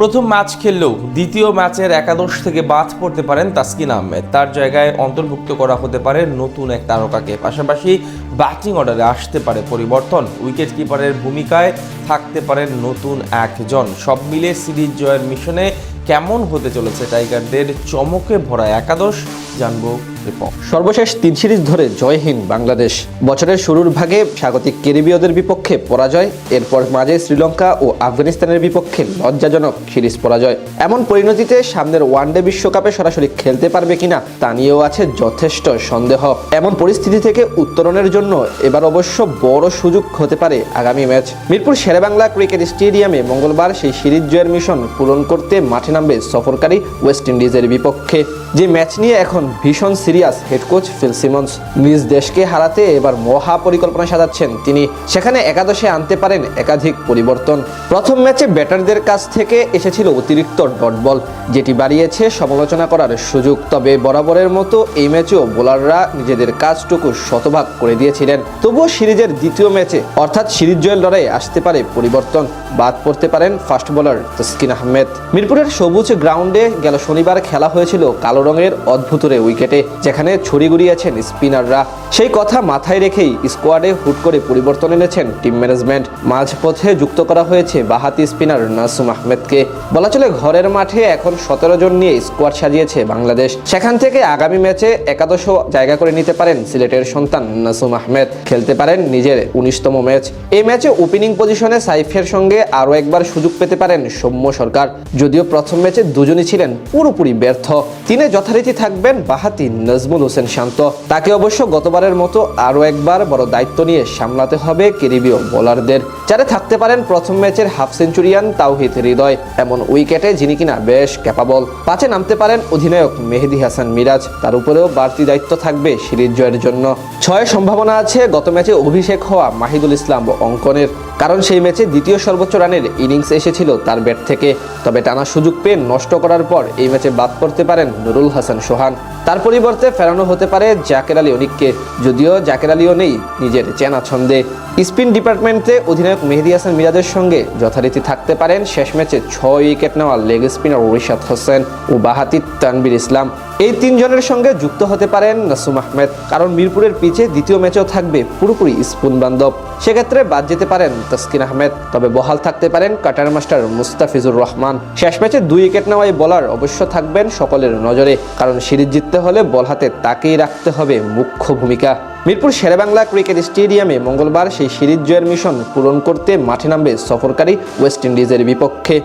প্রথম ম্যাচ খেললেও দ্বিতীয় ম্যাচের একাদশ থেকে বাদ পড়তে পারেন তাসকিন আহমেদ। তার জায়গায় অন্তর্ভুক্ত করা হতে পারে নতুন এক তারকাকে। পাশাপাশি ব্যাটিং অর্ডারে আসতে পারে পরিবর্তন। উইকেট কিপারের ভূমিকায় থাকতে পারেন নতুন একজন। সব মিলে সিরিজ জয়ের মিশনে কেমন হতে চলেছে টাইগারদের চমকে ভরা একাদশ? জানব রিপোর্ট সর্বশেষ তিন সিরিজ ধরে জয়হীন বাংলাদেশ। বছরের শুরুর ভাগে স্বাগতিক কেরিবীয়দের বিপক্ষে পরাজয়, এরপর মাঝে শ্রীলঙ্কা ও আফগানিস্তানের বিপক্ষে লজ্জাজনক সিরিজ পরাজয়। এমন পরিণতিতে সামনের ওয়ানডে বিশ্বকাপে সরাসরি খেলতে পারবে কিনা তা নিয়েও আছে যথেষ্ট সন্দেহ। এমন পরিস্থিতি থেকে উত্তরণের জন্য এবার অবশ্য বড় সুযোগ হতে পারে আগামী ম্যাচ। মিরপুর শেরেবাংলা ক্রিকেট স্টেডিয়ামে মঙ্গলবার সেই সিরিজ জয়ের মিশন পূরণ করতে মাঠে নামবে সফরকারী ওয়েস্ট ইন্ডিজের বিপক্ষে। যে ম্যাচ নিয়ে এখন ভীষণ serious head coach Phil Simmons নিজ দেশকে হারাতে এবার মহা পরিকল্পনা সাজাচ্ছেন তিনি। সেখানে একাদশে আনতে পারেন একাধিক পরিবর্তন। প্রথম ম্যাচে ব্যাটারদের কাছ থেকে এসেছিল অতিরিক্ত ডট বল, যেটি বাড়িয়েছে সমালোচনা করার সুযোগ। তবে বরাবরের মতো এই ম্যাচেও বোলাররা নিজেদের কাজটুকু শতভাগ করে দিয়েছিলেন। তবুও সিরিজের দ্বিতীয় ম্যাচে অর্থাৎ সিরিজ জয়ের লড়াই আসতে পারে পরিবর্তন। বাদ পড়তে পারেন ফাস্ট বোলার তসকিন আহমেদ। মিরপুরের সবুজ গ্রাউন্ডে গেল শনিবার খেলা হয়েছিল কালো রঙের অদ্ভুতরে উইকেটে যেখানে ছড়ি গুড়িয়েছেন স্পিনাররা। সেই কথা মাথায় রেখেই স্কোয়াডে হুট করে পরিবর্তন এনেছেন টিম ম্যানেজমেন্ট। মাঝপথে যুক্ত করা হয়েছে বাহাতি স্পিনার নাসুম আহমেদকে। বলা চলে ঘরের মাঠে এখন সতেরো জন নিয়ে স্কোয়াড সাজিয়েছে বাংলাদেশ। সেখান থেকে আগামী ম্যাচে একাদশ জায়গা করে নিতে পারেন সিলেটের সন্তান নাসুম আহমেদ। খেলতে পারেন নিজের উনিশতম ম্যাচ। এই ম্যাচে ওপেনিং পজিশনে সাইফের সঙ্গে আরও একবার সুযোগ পেতে পারেন সৌম্য সরকার। যদিও প্রথম ম্যাচে দুজনই ছিলেন পুরোপুরি ব্যর্থ। তিনি যথারীতি থাকবেন বাহাতি নজমুল হোসেন শান্ত। তাকে অবশ্য গতবারের মতো আরও একবার বড় দায়িত্ব নিয়ে সামলাতে হবে কেরিবীয় বোলারদের। যারা থাকতে পারেন প্রথম ম্যাচের হাফ সেঞ্চুরিয়ান তাওহিদ হৃদয়। এমন উইকেটে যিনি কিনা বেশ ক্যাপাবল পাঁচে নামতে পারেন অধিনায়ক মেহেদি হাসান মিরাজ। তার উপরেও বাড়তি দায়িত্ব থাকবে সিরিজ জয়ের জন্য। ছয় সম্ভাবনা আছে গত ম্যাচে অভিষেক হওয়া মাহিদুল ইসলাম অঙ্কনের। কারণ সেই ম্যাচে দ্বিতীয় সর্বোচ্চ রানের ইনিংস এসেছিল তার ব্যাট থেকে। তবে টানা সুযোগ পেয়ে নষ্ট করার পর এই ম্যাচে বাদ পড়তে পারেন নুরুল হাসান সোহান। তার পরিবর্তে ফেরানো হতে পারে জাকের আলী অনিককে। যদিও জাকের আলীও নেই নিজের চেনা ছন্দে। স্পিন ডিপার্টমেন্টে অধিনায়ক মেহেদি হাসান মিরাজের সঙ্গে যথারীতি থাকতে পারেন শেষ ম্যাচে ছয় উইকেট নেওয়া লেগ স্পিনার রিশাদ হোসেন ও বাহাতি তানবির ইসলাম। এই তিনজনের সঙ্গে যুক্ত হতে পারেন নাসুম আহমেদ, কারণ মিরপুরের পিচে দ্বিতীয় ম্যাচেও থাকবে পুরোপুরি স্পুন বান্ধব। সেক্ষেত্রে বাদ যেতে পারেন তাসকিন আহমেদ, তবে বহাল থাকতে পারেন কাটার মাস্টার মুস্তাফিজুর রহমান। শেষ ম্যাচে দুই উইকেট নেওয়াই বলার অবশ্য থাকবেন সকলের নজরে, কারণ সিরিজ জিততে হলে বল হাতে তাকেই রাখতে হবে মুখ্য ভূমিকা। মিরপুর শেরেবাংলা ক্রিকেট স্টেডিয়ামে মঙ্গলবার সেই সিরিজ জয়ের মিশন পূরণ করতে মাঠে নামবে সফরকারী ওয়েস্ট ইন্ডিজের বিপক্ষে।